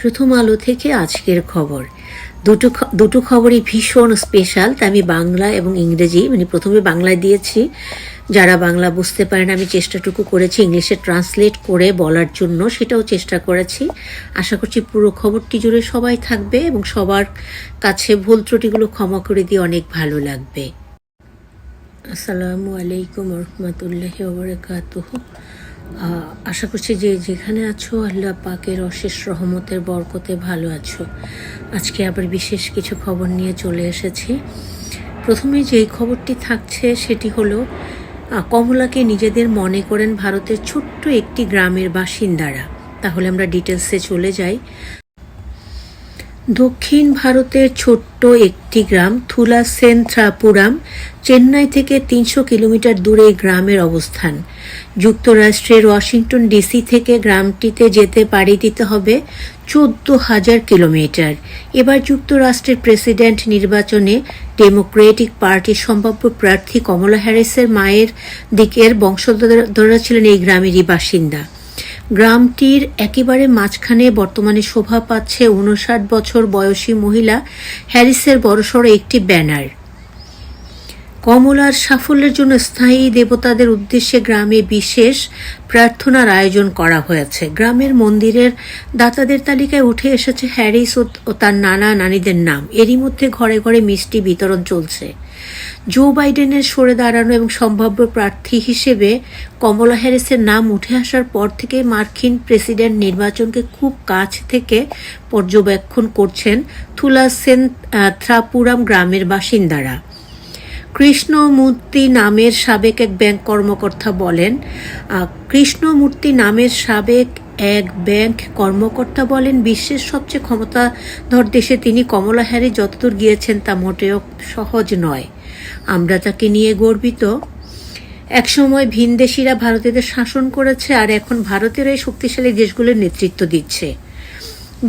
প্রথম আলো থেকে আজকের খবর। দুটো দুটো খবরই ভীষণ স্পেশাল তাই আমি বাংলা এবং ইংরেজি মানে প্রথমে বাংলায় দিয়েছি। যারা বাংলা বুঝতে পারে না, আমি চেষ্টাটুকু করেছি ইংলিশে ট্রান্সলেট করে বলার জন্য, সেটাও চেষ্টা করেছি। আশা করছি পুরো খবরটি জুড়ে সবাই থাকবে এবং সবার কাছে ভুল ত্রুটিগুলো ক্ষমা করে দিয়ে অনেক ভালো লাগবে। আসসালামু আলাইকুম রহমতুল্লাহ ওবরাকাতুহ আশা করছি যে যেখানে আছো, আল্লাহ পাকের অশেষ রহমতের বরকতে ভালো আছো। আজকে আবার বিশেষ কিছু খবর নিয়ে চলে এসেছি। প্রথমে যেই খবরটি থাকছে, সেটি হলো কমলাকে নিজেদের মনে করেন ভারতের ছোট্ট একটি গ্রামের বাসিন্দারা। তাহলে আমরা ডিটেলসে চলে যাই। দক্ষিণ ভারতের ছোট্ট একটি গ্রাম, থুলা থুলাসেন্থ্রাপুরাম চেন্নাই থেকে তিনশো কিলোমিটার দূরে গ্রামের অবস্থান। যুক্তরাষ্ট্রের ওয়াশিংটন ডিসি থেকে গ্রামটিতে যেতে পাড়ি দিতে হবে চোদ্দ হাজার কিলোমিটার। এবার যুক্তরাষ্ট্রের প্রেসিডেন্ট নির্বাচনে ডেমোক্রেটিক পার্টির সম্ভাব্য প্রার্থী কমলা হ্যারিসের মায়ের দিকের বংশধররা ছিলেন এই গ্রামেরই বাসিন্দা। গ্রামটির একেবারে মাঝখানে বর্তমানে শোভা পাচ্ছে উনষাট বছর বয়সী মহিলা হ্যারিসের বড়সড় একটি ব্যানার। কমলার সাফল্যের জন্য স্থায়ী দেবতাদের উদ্দেশ্যে গ্রামে বিশেষ প্রার্থনার আয়োজন করা হয়েছে। গ্রামের মন্দিরের দাতাদের তালিকায় উঠে এসেছে হ্যারিস ও তার নানা নানিদের নাম। এরই মধ্যে ঘরে ঘরে মিষ্টি বিতরণ চলছে। জো বাইডেনের সরে দাঁড়ানো এবং সম্ভাব্য প্রার্থী হিসেবে কমলা হ্যারিসের নাম উঠে আসার পর থেকে মার্কিন প্রেসিডেন্ট নির্বাচনকে খুব কাছ থেকে পর্যবেক্ষণ করছেন থুলাসেন থ্রাপুরাম গ্রামের বাসিন্দারা। কৃষ্ণমূর্তি নামের সাবেক এক ব্যাংক কর্মকর্তা বলেন কৃষ্ণমূর্তি নামের সাবেক এক ব্যাংক কর্মকর্তা বলেন, বিশ্বের সবচেয়ে ক্ষমতাধর দেশে তিনি কমলা হ্যারি যতদূর গিয়েছেন তা মোটেও সহজ নয়। আমরা তাকে নিয়ে গর্বিত। একসময় ভিনদেশিরা ভারতীয়দের শাসন করেছে আর এখন ভারতের এই শক্তিশালী দেশগুলোর নেতৃত্ব দিচ্ছে।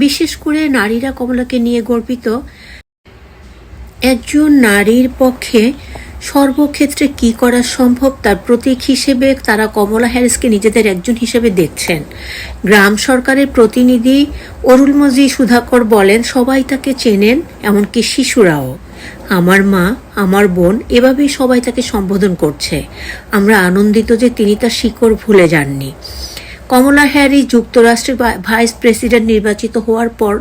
বিশেষ করে নারীরা কমলাকে নিয়ে গর্বিত। একজন নারীর পক্ষে সর্বক্ষেত্রে কি করা সম্ভব তার প্রতীক হিসেবে তারা কমলা হ্যারিসকে নিজেদের একজন হিসেবে দেখছেন। গ্রাম সরকারের প্রতিনিধি অরুলমজি সুধাকর বলেন, সবাই তাকে চেনেন, এমনকি শিশুরাও। আমার মা, আমার বোন এভাবেই সবাই তাকে সম্বোধন করছে। আমরা আনন্দিত যে তিনি তার শিকড় ভুলে যাননি। কমলা হ্যারিস যুক্তরাষ্ট্রের ভাইস প্রেসিডেন্ট নির্বাচিত হওয়ার পর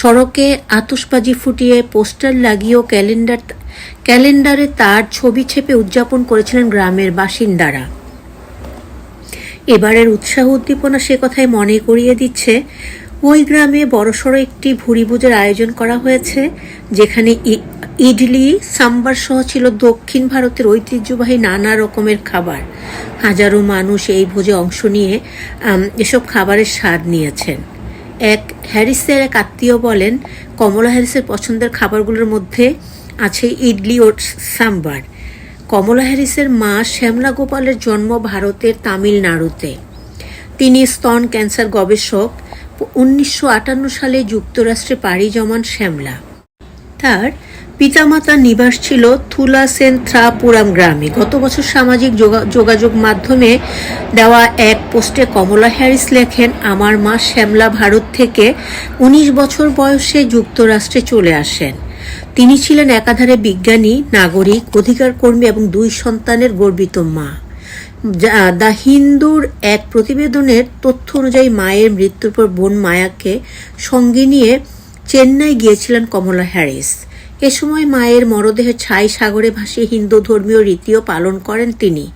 সড়কে আতশবাজি ফুটিয়ে পোস্টার লাগিয়েও ক্যালেন্ডার ক্যালেন্ডারে তার ছবি ছেপে উদযাপন করেছিলেন গ্রামের বাসিন্দারা। এবারের উৎসাহ উদ্দীপনা সে কথায় মনে করিয়ে দিচ্ছে, ওই গ্রামে বড়সড় একটি ভুরিভোজের আয়োজন করা হয়েছে, যেখানে ইডলি, সাম্বার সহ ছিল দক্ষিণ ভারতের ঐতিহ্যবাহী নানা রকমের খাবার। হাজারো মানুষ এই ভোজে অংশ নিয়ে এসব খাবারের স্বাদ নিয়েছেন। এক হ্যারিসের এক আত্মীয় বলেন, কমলা হ্যারিসের পছন্দের খাবারগুলোর মধ্যে আছে ইডলি ও সাম্বার। কমলা হ্যারিসের মা শ্যামলা গোপালের জন্ম ভারতের তামিলনাড়ুতে। তিনি স্তন ক্যান্সার গবেষক। উনিশশো আটান্ন সালে যুক্তরাষ্ট্রে পাড়ি জমান শ্যামলা। তার পিতামাতার নিবাস ছিল থুলাসেন্থ্রাপুরাম গ্রামে। গত বছর সামাজিক যোগা- যোগাযোগ মাধ্যমে দেওয়া এক পোস্টে কমলা হ্যারিস লেখেন, আমার মা শ্যামলা ভারত থেকে উনিশ বছর বয়সে যুক্তরাষ্ট্রে চলে আসেন। তিনি ছিলেন একাধারে বিজ্ঞানী, নাগরিক অধিকার কর্মী এবং দুই সন্তানের গর্বিত মা। দ্য হিন্দুর এক প্রতিবেদনের তথ্য অনুযায়ী মায়ের মৃত্যুর পর বোন মায়াকে সঙ্গে নিয়ে চেন্নাই গিয়েছিলেন কমলা হ্যারিস। এ সময় মায়ের মরদেহে ছাই সাগরে ভাসিয়ে হিন্দু ধর্মীয় রীতিও পালন করেন তিনি।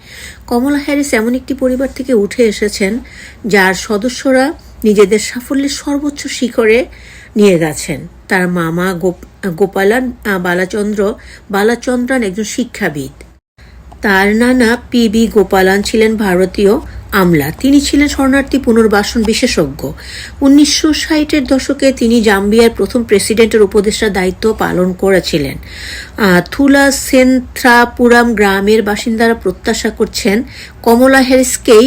কমলা হ্যারিস এমন একটি পরিবার থেকে উঠে এসেছেন, যার সদস্যরা নিজেদের সাফল্যের সর্বোচ্চ শিখরে নিয়ে গেছেন। তার মামা গোপ- গোপালান বালাচন্দ্র, বালাচন্দ্রান একজন শিক্ষাবিদ। তার নানা পি বি গোপালান ছিলেন ভারতীয় আমলা। তিনি ছিলেন শরণার্থী পুনর্বাসন বিশেষজ্ঞ। উনিশশো ষাটের দশকে তিনি জাম্বিয়ার প্রথম প্রেসিডেন্টের উপদেষ্টার দায়িত্ব পালন করেছিলেন। থুলা সেন্থ্রাপুরাম গ্রামের বাসিন্দারা প্রত্যাশা করছেন কমলা হ্যারিসকেই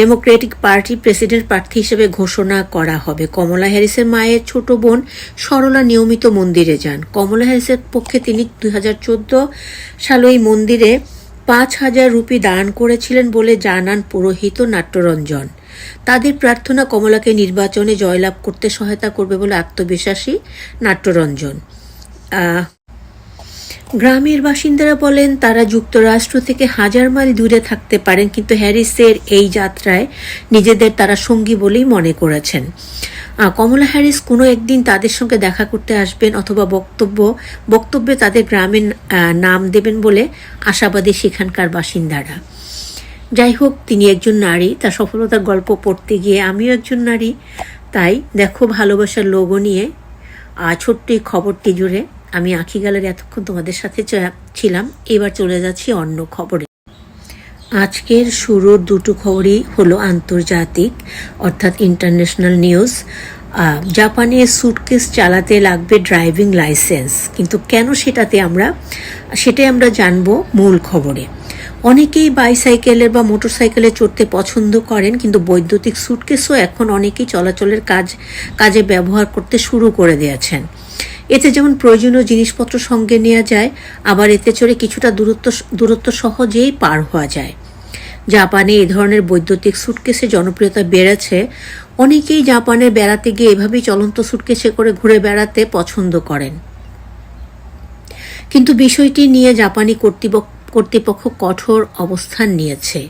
ডেমোক্রেটিক পার্টি প্রেসিডেন্ট প্রার্থী হিসেবে ঘোষণা করা হবে। কমলা হ্যারিসের মায়ের ছোট বোন সরলা নিয়মিত মন্দিরে যান। কমলা হ্যারিসের পক্ষে তিনি দুই সালে ওই মন্দিরে পাঁচ হাজার রুপি দান করেছিলেন বলে জানান পুরোহিত নাট্যরঞ্জন। তাদের প্রার্থনা কমলাকে নির্বাচনে জয়লাভ করতে সহায়তা করবে বলে আত্মবিশ্বাসী নাট্যরঞ্জন। গ্রামের বাসিন্দারা বলেন, তারা যুক্তরাষ্ট্র থেকে হাজার মাইল দূরে থাকতে পারেন, কিন্তু হ্যারিসের এই যাত্রায় নিজেদের তারা সঙ্গী বলেই মনে করেছেন। কমলা হ্যারিস কোনো একদিন তাদের সঙ্গে দেখা করতে আসবেন অথবা বক্তব্য, বক্তব্যে তাদের গ্রামের নাম দেবেন বলে আশাবাদী সেখানকার বাসিন্দারা। যাই হোক, তিনি একজন নারী, তার সফলতার গল্প পড়তে গিয়ে আমিও একজন নারী। তাই দেখো ভালোবাসার লোগো নিয়ে ছোট্ট এই খবরটি জুড়ে আমি আখি গেলের এতক্ষণ তোমাদের সাথে ছিলাম, এবার চলে যাচ্ছি অন্য খবরে। আজকের শুরুর দুটো খবরই হলো আন্তর্জাতিক, অর্থাৎ ইন্টারন্যাশনাল নিউজ জাপানে সুটকেস চালাতে লাগবে ড্রাইভিং লাইসেন্স কিন্তু কেন সেটাতে আমরা সেটাই আমরা জানব মূল খবরে। অনেকেই বাইসাইকেলের বা মোটরসাইকেলে চড়তে পছন্দ করেন, কিন্তু বৈদ্যুতিক সুটকেসও এখন অনেকেই চলাচলের কাজ কাজে ব্যবহার করতে শুরু করে দিয়েছেন। এতে যেমন প্রয়োজনীয় জিনিসপত্র সঙ্গে নেওয়া যায়, আবার এতে চড়ে কিছুটা দূরত্ব দূরত্ব সহজেই পার হওয়া যায়। জাপানে এই ধরনের বৈদ্যুতিক সুটকেসে জনপ্রিয়তা বেড়েছে। অনেকেই জাপানে বেড়াতে গিয়ে এভাবেই চলন্ত সুটকেসে করে ঘুরে বেড়াতে পছন্দ করেন। কিন্তু বিষয়টি নিয়ে জাপানি কর্তৃপক্ষ কর্তৃপক্ষ কঠোর অবস্থান নিয়েছে।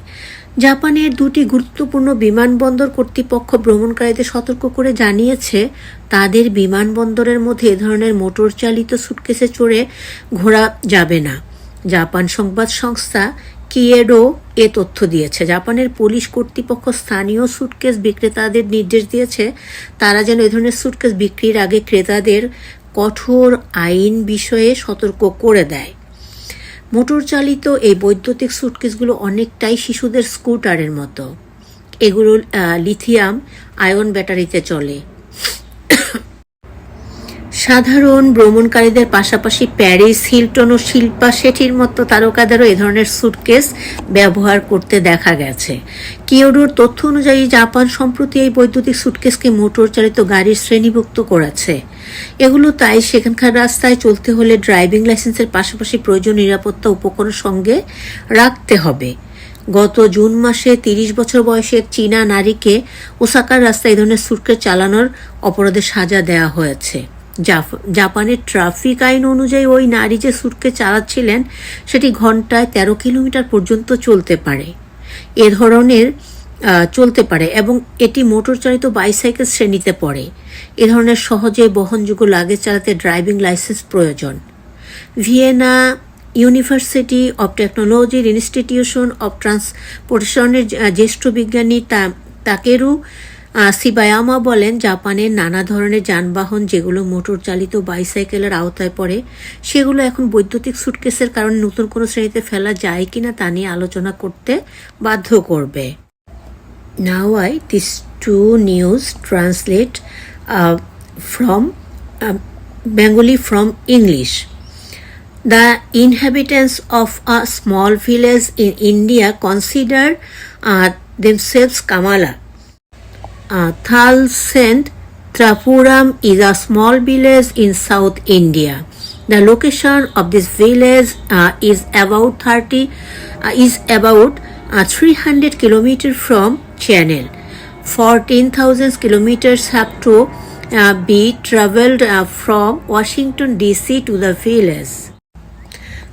জাপানের দুটি গুরুত্বপূর্ণ বিমানবন্দর কর্তৃপক্ষ ভ্রমণকারীদের সতর্ক করে জানিয়েছে, তাদের বিমানবন্দরের মধ্যে এ ধরনের মোটর চালিত সুটকেসে চড়ে ঘোরা যাবে না। জাপান সংবাদ সংস্থা কিয়েডো এ তথ্য দিয়েছে। জাপানের পুলিশ কর্তৃপক্ষ স্থানীয় সুটকেস বিক্রেতাদের নির্দেশ দিয়েছে, তারা যেন এ ধরনের সুটকেস বিক্রির আগে ক্রেতাদের কঠোর আইন বিষয়ে সতর্ক করে দেয়। মোটর চালিত এই বৈদ্যুতিক সুটকেসগুলো অনেকটাই শিশুদের স্কুটারের মতো। এগুলো লিথিয়াম আয়ন ব্যাটারিতে চলে। সাধারণ ভ্রমণকারীদের পাশাপাশি প্যারিস, হিলটন ও শিল্পা শেঠির মতো তারকাদেরও এ ধরনের সুটকেস ব্যবহার করতে দেখা গেছে। কিওডোর তথ্য অনুযায়ী জাপান সম্প্রতি এই বৈদ্যুতিক সুটকেসকে মোটর চালিত গাড়ির শ্রেণীভুক্ত করেছে। এগুলো তাই সেখানকার রাস্তায় চলতে হলে ড্রাইভিং লাইসেন্সের পাশাপাশি প্রয়োজন নিরাপত্তা উপকরণ সঙ্গে রাখতে হবে। গত জুন মাসে তিরিশ বছর বয়সের চীনা নারীকে ওসাকার রাস্তায় এই ধরনের সুটকেস চালানোর অপরাধে সাজা দেওয়া হয়েছে। জাপানের ট্রাফিক আইন অনুযায়ী ওই নারী যে সুটকেস চালাচ্ছিলেন, সেটি ঘন্টায় তেরো কিলোমিটার পর্যন্ত চলতে পারে। এ ধরনের চলতে পারে এবং এটি মোটর চালিত বাইসাইকেল শ্রেণীতে পড়ে। এ ধরনের সহজে বহনযোগ্য লাগেজ চালাতে ড্রাইভিং লাইসেন্স প্রয়োজন। ভিয়েনা ইউনিভার্সিটি অব টেকনোলজির ইনস্টিটিউশন অব ট্রান্সপোর্টেশনের জ্যেষ্ঠ বিজ্ঞানী তাকেরু সিবায়ামা বলেন, জাপানের নানা ধরনের যানবাহন যেগুলো মোটর চালিত বাইসাইকেলের আওতায় পড়ে, সেগুলো এখন বৈদ্যুতিক সুটকেসের কারণে নতুন কোনো শ্রেণীতে ফেলা যায় কিনা তা নিয়ে আলোচনা করতে বাধ্য করবে। Now I this to news translate from Bengali from English the inhabitants of a small village in India consider themselves Kamala Uh, Thalsend Trapuram is a small village in South India. The location of this village uh, is about 30 uh, is about uh, 300 kilometers from Channel. 14,000 kilometers have to uh, be traveled uh, from Washington DC to the village.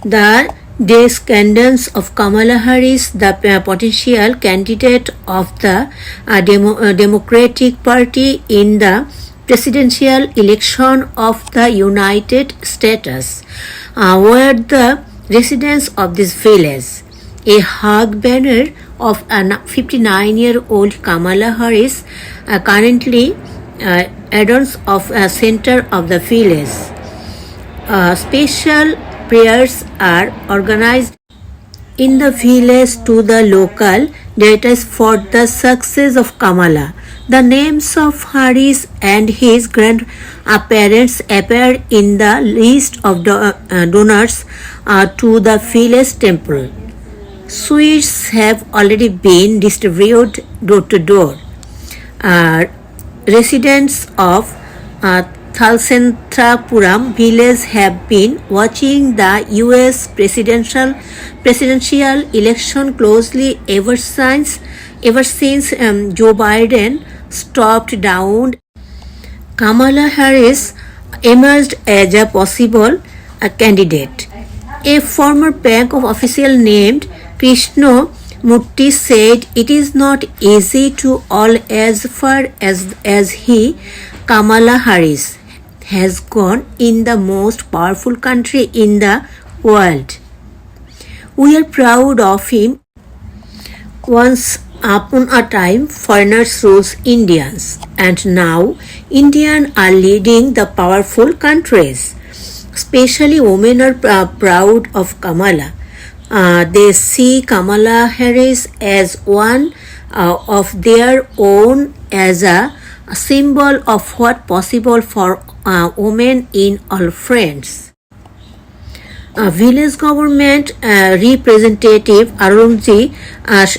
The descendants of Kamala Harris, the uh, potential candidate of the uh, Demo- uh, Democratic Party in the presidential election of the United States, uh, were the residents of this village. A hug banner of a 59 year old Kamala Harris uh, currently uh, adorns of a center of the village. Uh, special prayers are organized in the village to the local deities for the success of Kamala. The names of Haris and his grandparents appear in the list of uh, donors uh, to the village temple. Sweets have already been distributed door to door. Uh, residents of uh, Have been watching the U.S. presidential presidential election closely ever since ever since um, Joe Biden stopped down, Kamala Harris emerged as a possible uh, candidate. A former bank of official named Krishna Murthy said it is not easy to all as far as as he Kamala Harris has gone in the most powerful country in the world. We are proud of him. Once upon a time, foreigners ruled Indians, and now Indians are leading the powerful countries. Especially women are proud of Kamala. Uh, they see Kamala Harris as one uh, of their own, as a symbol of what possible for uh, women in all friends. A village government uh, representative Arunji uh, Sh-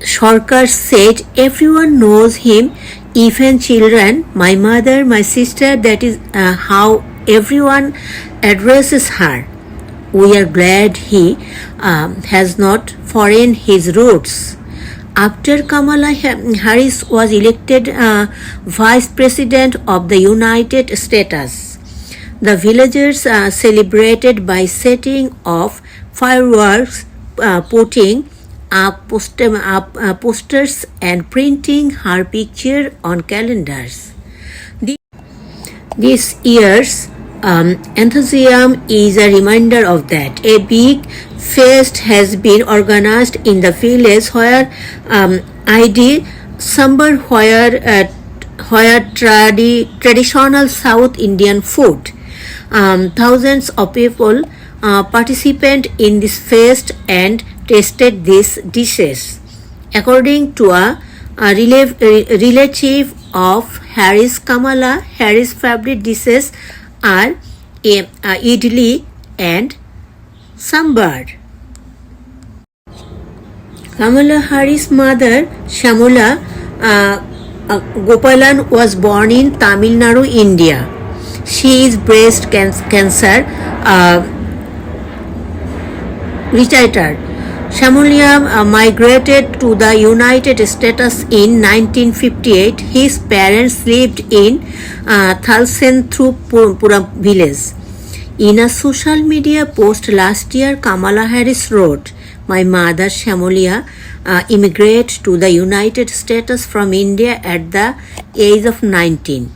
Sarkar said everyone knows him, even children, my mother, my sister, that is uh, how everyone addresses her. We are glad he um, has not foreign his roots. After Kamala Harris was elected uh, Vice President of the United States, the villagers uh, celebrated by setting off fireworks, uh, putting up, up uh, posters, and printing her picture on calendars. This year's um, enthusiasm is a reminder of that. A big feast has been organized in the village where um, ID Sambar where uh, where tradi- traditional South Indian food. Um, thousands of people uh, in this fest and tasted these dishes. According to a, a rela- re- relative of Harris Kamala, Harris' favorite dishes are a, a idli and sambar. Kamala Harris' mother, Shamula uh, uh, Gopalan, was born in Tamil Nadu, India. She is breast can- cancer uh, retired. Shamulia uh, migrated to the United States in 1958. His parents lived in uh, Thalsen through Pura village. In a social media post last year, Kamala Harris wrote, My mother, Shamulia, uh, immigrated to the United States from India at the age of 19.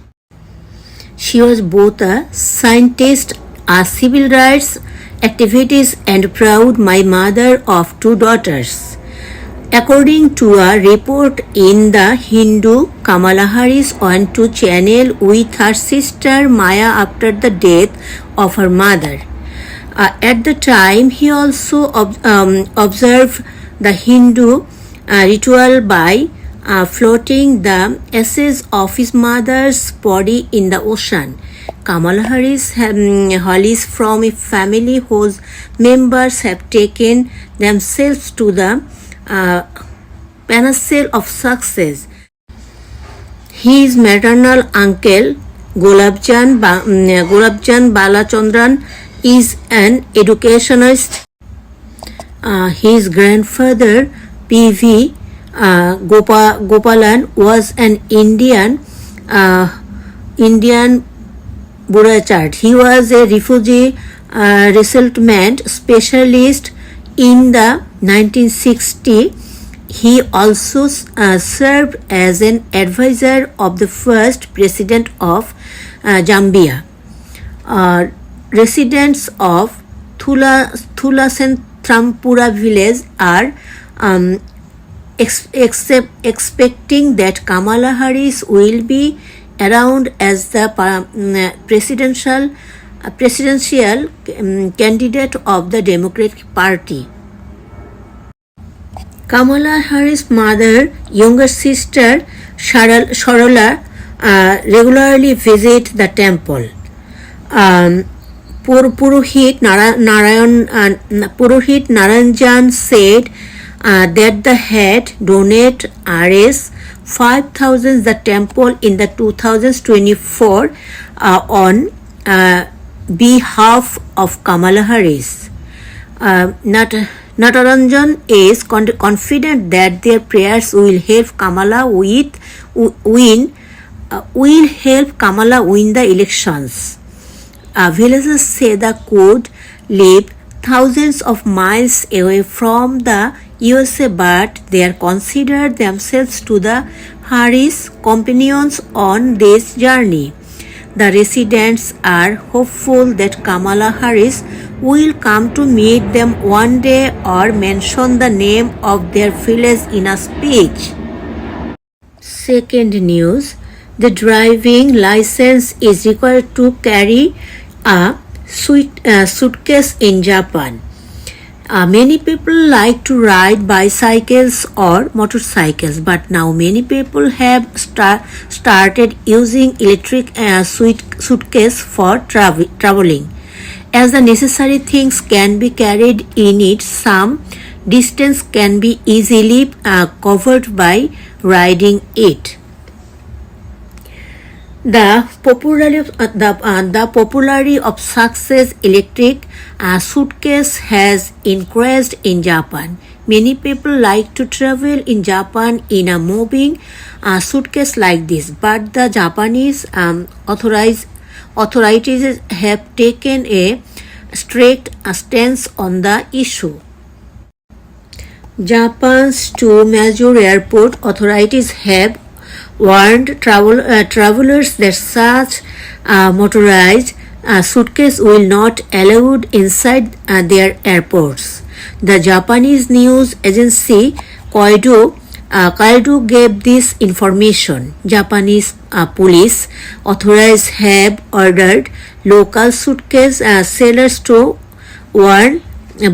She was both a scientist, a civil rights activist, and proud my mother of two daughters. According to a report in the Hindu, Kamala Harris went to Channel with her sister Maya after the death of her mother. Uh, at the time, he also ob- um, observed the Hindu uh, ritual by uh, floating the ashes of his mother's body in the ocean. Kamal Harris um, from a family whose members have taken themselves to the uh, pinnacle of success. His maternal uncle Golabjan, ba- mm, Golabjan Balachandran is an educationist. Uh, his grandfather P.V. Uh, Gopa- Gopalan was an Indian uh, Indian Burachard. He was a refugee uh, resettlement specialist in the 1960. He also uh, served as an advisor of the first president of uh, Zambia. Uh, residents of Thula, Thulasentrampura village are um, ex- except expecting that Kamala Harris will be around as the mm, presidential uh, presidential um, candidate of the Democratic Party. Kamala Harris' mother, younger sister Sharal- Sharola, uh, regularly visit the temple. Um, Purohit Nara- Narayan uh, Purohit Naranjan said that the head donate Rs 5000 the temple in the 2024 uh, on uh, behalf of Kamala Harris. Uh, not Nataranjan is con- confident that their prayers will help Kamala win uh, will help Kamala win the elections. Uh, villagers say the could live thousands of miles away from the USA, but they are consider themselves to the Harris companions on this journey. The residents are hopeful that Kamala Harris will come to meet them one day or mention the name of their village in a speech. Second news the driving license is required to carry a suit, uh, suitcase in Japan. Uh, many people like to ride bicycles or motorcycles, but now many people have star- started using electric uh, suit- suitcase for travel- traveling. As the necessary things can be carried in it, some distance can be easily uh, covered by riding it. The popularity, uh, the, uh, the popularity of success electric uh, suitcase has increased in Japan. Many people like to travel in Japan in a moving uh, suitcase like this, but the Japanese um, authorities have taken a strict uh, stance on the issue. Japan's two major airport authorities have warned travel, uh, travelers that such uh, motorized uh, suitcase will not allowed inside uh, their airports. The Japanese news agency Koido uh, Kaido gave this information. Japanese uh, police authorities have ordered local suitcase uh, sellers to warn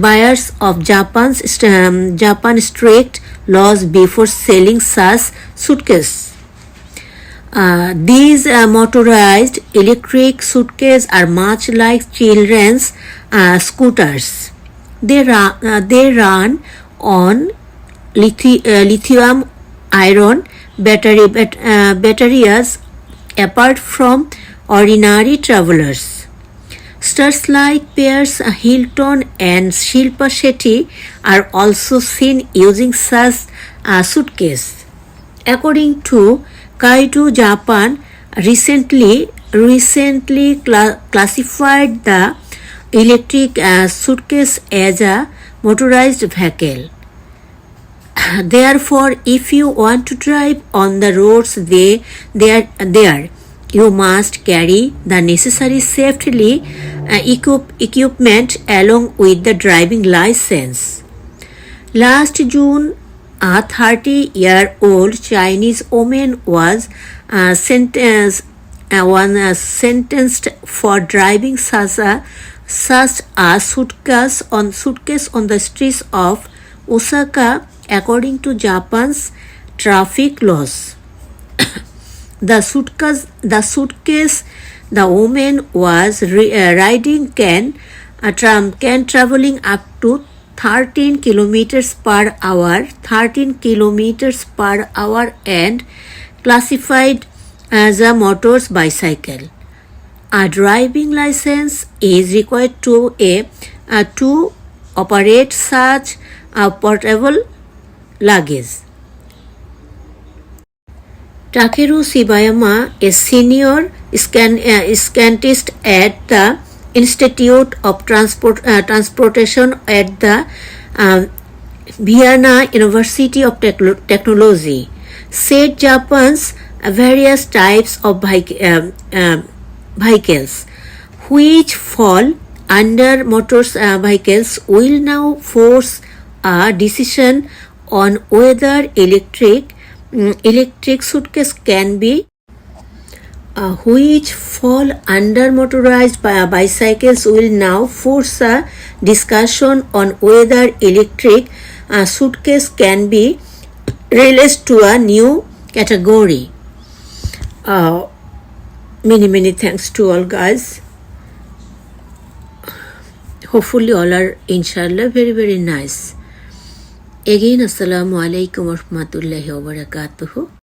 buyers of Japan's um, Japan strict laws before selling such suitcases. Uh, these uh, motorized electric suitcases are much like children's uh, scooters. They run, uh, they run on lithi- uh, lithium iron battery bat- uh, batteries apart from ordinary travelers. Stars like Pierce Hilton and Shilpa Shetty are also seen using such a suitcase. According to Kaido Japan, recently recently cla- classified the electric uh, suitcase as a motorized vehicle. Therefore, if you want to drive on the roads they, there, there, you must carry the necessary safety uh, equip, equipment along with the driving license. Last June, a 30 year old Chinese woman was uh, sentenced, uh, one, uh, sentenced for driving such a, such a suitcase on suitcase on the streets of Osaka according to Japan's traffic laws. the suitcase, the suitcase the woman was ri- uh, riding can uh, tra- can traveling up to 13 kilometers per hour 13 kilometers per hour and classified as a motor's bicycle a driving license is required to a uh, to operate such a portable luggage Takeru Shibayama, a senior scan, uh, scientist at the Institute of Transport, uh, Transportation at the uh, Vienna University of Technology, said Japan's various types of um, um, vehicles, which fall under motors uh, vehicles, will now force a decision on whether electric mm, electric suitcase can be uh, which fall under motorized bi- bicycles will now force a discussion on whether electric uh, suitcase can be released to a new category. Uh, many many thanks to all guys. Hopefully all are inshallah very very nice. Again, Assalamu alaikum wa rahmatullahi wa barakatuhu.